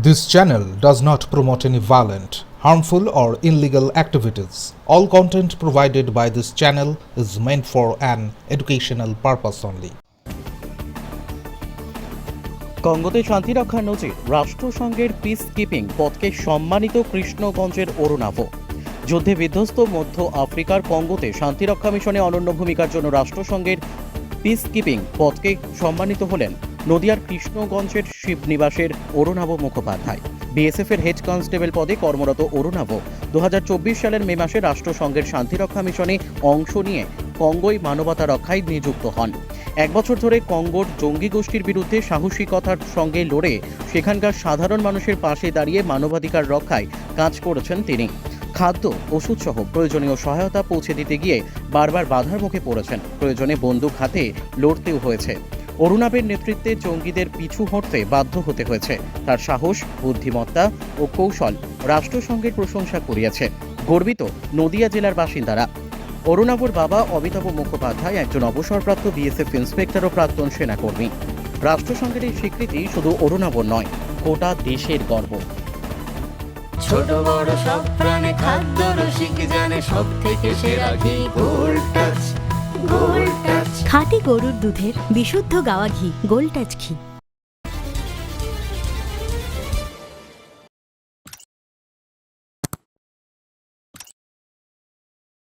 This channel does not promote any violent, harmful, or illegal activities. All content provided by this channel is meant for an educational purpose only. কঙ্গোতে শান্তিরক্ষার নজির রাষ্ট্রসংঘের peace keeping পদকে সম্মানিত কৃষ্ণগঞ্জের অরুণাভ যুদ্ধে বিধ্বস্ত মধ্য আফ্রিকার কঙ্গোতে শান্তিরক্ষা মিশনে অনন্য ভূমিকার জন্য রাষ্ট্রসংঘের পিস কিপিং পদকে সম্মানিত হলেন নদিয়ার কৃষ্ণগঞ্জের শিবনিবাসের অরুণাভ মুখোপাধ্যায়। বিএসএফ এর হেড কনস্টেবল পদে কর্মরত অরুণাভ দু সালের মে মাসে রাষ্ট্রসংঘের শান্তিরক্ষা মিশনে অংশ নিয়ে কঙ্গোই মানবতা রক্ষায় নিযুক্ত হন। এক বছর ধরে কঙ্গোর জঙ্গি গোষ্ঠীর বিরুদ্ধে সাহসিকতার সঙ্গে লড়ে সেখানকার সাধারণ মানুষের পাশে দাঁড়িয়ে মানবাধিকার রক্ষায় কাজ করেছেন তিনি। খাদ্য ওষুধ সহ প্রয়োজনীয় সহায়তা পৌঁছে দিতে গিয়ে বারবার বাধার মুখে পড়েছেন। প্রয়োজনে বন্দুক হাতে লড়তেও হয়েছে। অরুণাবের নেতৃত্বে জঙ্গিদের পিছু হটতে বাধ্য হতে হয়েছে। তার সাহস, বুদ্ধিমত্তা ও কৌশল রাষ্ট্রসংঘের প্রশংসা করিয়াছে গর্বিত নদিয়া জেলার বাসিন্দারা। অরুণাবর বাবা অমিতাভ মুখোপাধ্যায় একজন অবসরপ্রাপ্ত বিএসএফ ইন্সপেক্টর ও প্রাক্তন সেনাকর্মী। রাষ্ট্রসংঘের এই স্বীকৃতি শুধু অরুণাবর নয়, গোটা দেশের গর্ব। ছোট বড় সব প্রাণে খাদ্য রসিক জানে সব থেকে সেরা ঘি গোল্ড টাচ গোল্ড খাঁটি গরুর দুধের বিশুদ্ধ গাওয়া ঘি গোলটাচ ঘি।